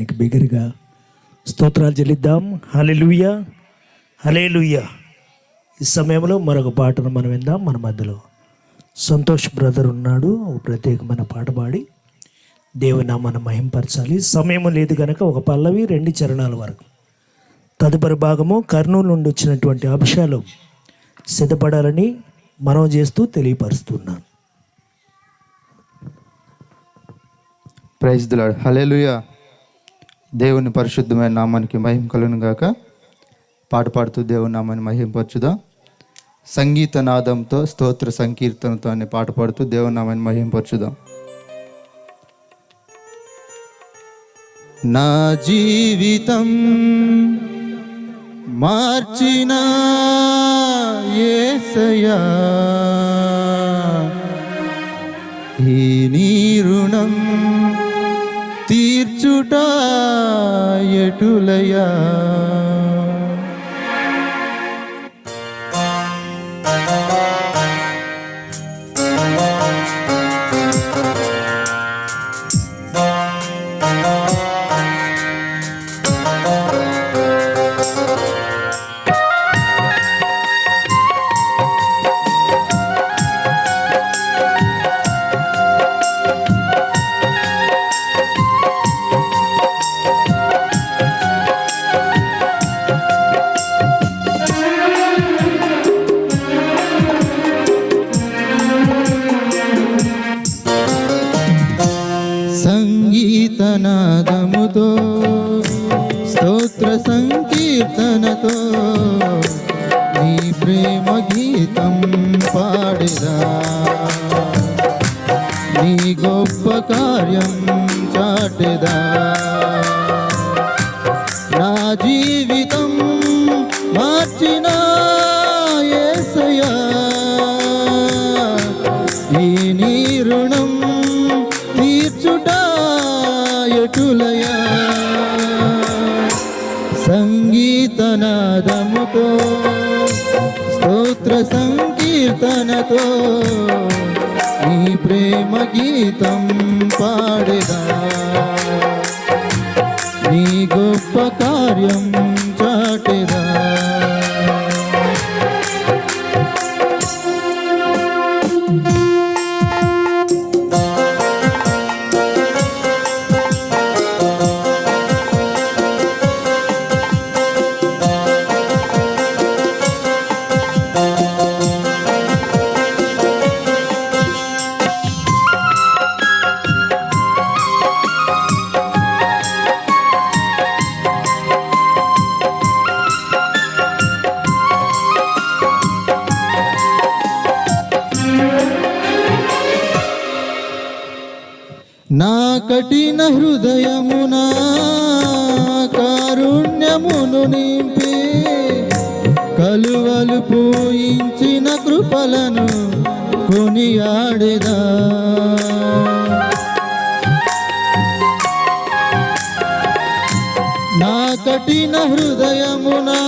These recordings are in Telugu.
నీకు బిగరుగా స్తోత్రాలు చెల్లిద్దాం. హలెలుయ హలేలుయ ఈ సమయంలో మరొక పాటను మనం విందాం. మన మధ్యలో సంతోష్ బ్రదర్ ఉన్నాడు. ఒక ప్రత్యేకమైన పాట పాడి దేవుని మనం మహింపరచాలి. సమయం లేదు కనుక ఒక పల్లవి రెండు చరణాల వరకు. తదుపరి భాగము కర్నూలు నుండి వచ్చినటువంటి అంశాలు సిద్ధపడాలని మనం చేస్తూ తెలియపరుస్తున్నాను. ప్రైజ్ దులాడ్ లూయా దేవుని పరిశుద్ధమైన నామానికి మహిమ కలుగును గాక. పాట పాడుతూ దేవుని నామాన్ని మహింపరచుదా. సంగీత నాదంతో స్తోత్ర సంకీర్తనతో అనే పాట పాడుతూ దేవుని నామాన్ని మహింపరచుదాం. నా జీవితం మార్చిన ఏసయా ఈ నీ రుణం తీర్చుట ఎటులయా? సంగీతనాదముతో స్తోత్ర సంకీర్తనతో నీ ప్రేమ గీతం పాడిరా. నీ గొప్ప కార్యం చాటిదా సంగీతనాదముతో స్తోత్ర సంకీర్తనతో నీ ప్రేమ గీతం పాడదా. కఠిన హృదయమునా కారుణ్యమును నింపి కలువలు పూయించిన కృపలను కొనియాడేదా. నా కఠిన హృదయమునా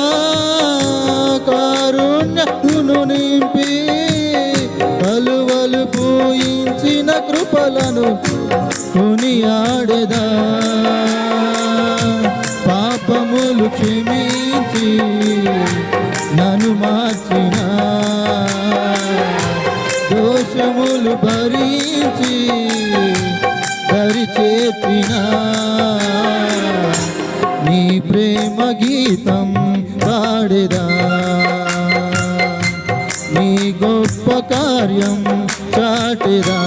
కొనియాడదా పాపములు క్షమించి నన్ను మార్చిన. దోషములు భరించి దరి నీ ప్రేమ గీతం పాడేదా. నీ గొప్ప కార్యం చాటిదా.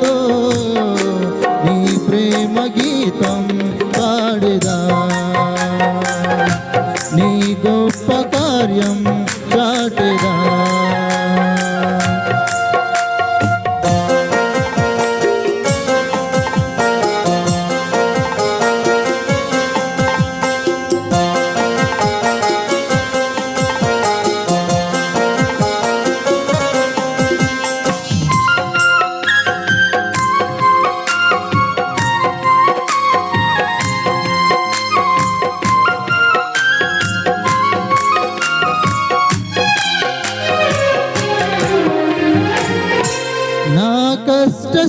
సంకీర్తనతో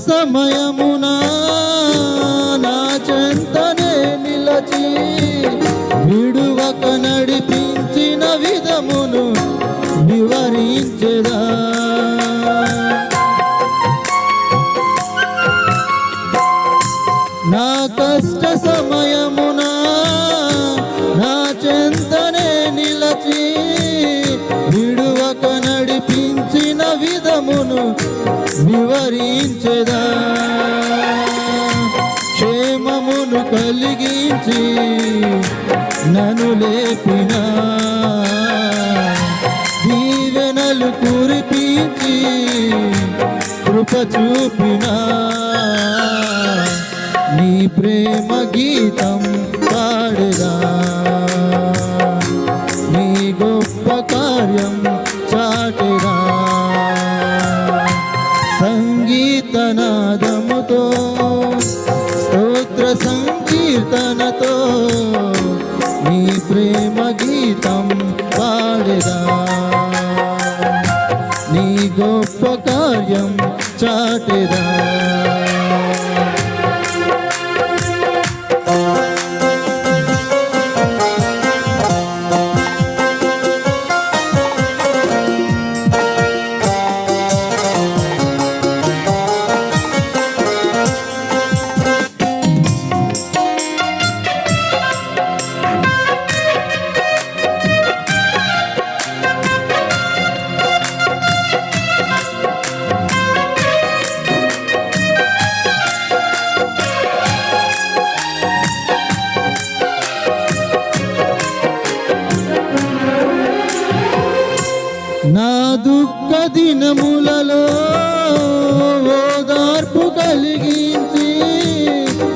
సమయమునా వివరించెదా క్షేమమును కలిగించి నన్ను లేపిన? దీవెనలు కురిపించి కృప చూపినా? నీ ప్రేమ గీతం పాడదా? కీర్తనాదముతో స్తోత్ర సంకీర్తనతో నీ ప్రేమ గీతం పాడదా. నీ గొప్ప కార్యం చాటెదా. దినములలో ఓదార్పు కలిగించి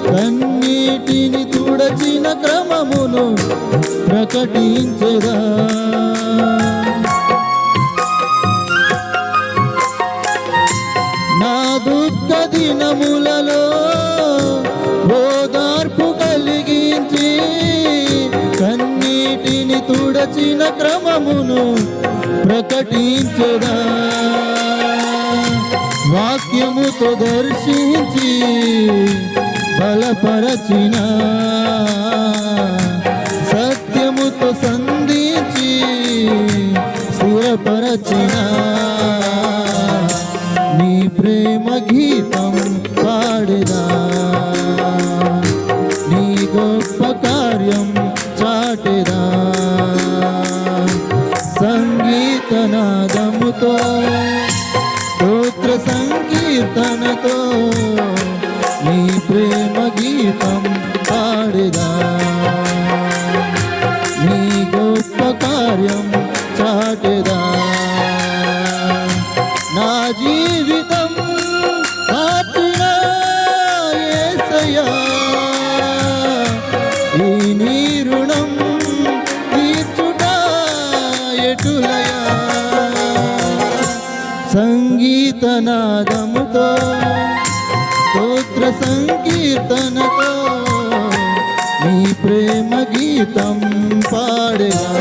కన్నీటిని తుడచిన క్రమమును ప్రకటించదా. నా దుఃఖ దినములలో ఓదార్పు కలిగించి కన్నీటిని తుడచిన క్రమమును ప్రకటించదా. దర్శించి బలపరచిన సత్యముతో సంధించి సురపరచిన నీ ప్రేమ ఘీ యేసయ్యా ఈ నీ రుణం తీర్చుట ఎటులయా? సంగీతనాదముతో స్తోత్ర సంకీర్తనతో నీ ప్రేమ గీతం పాడగా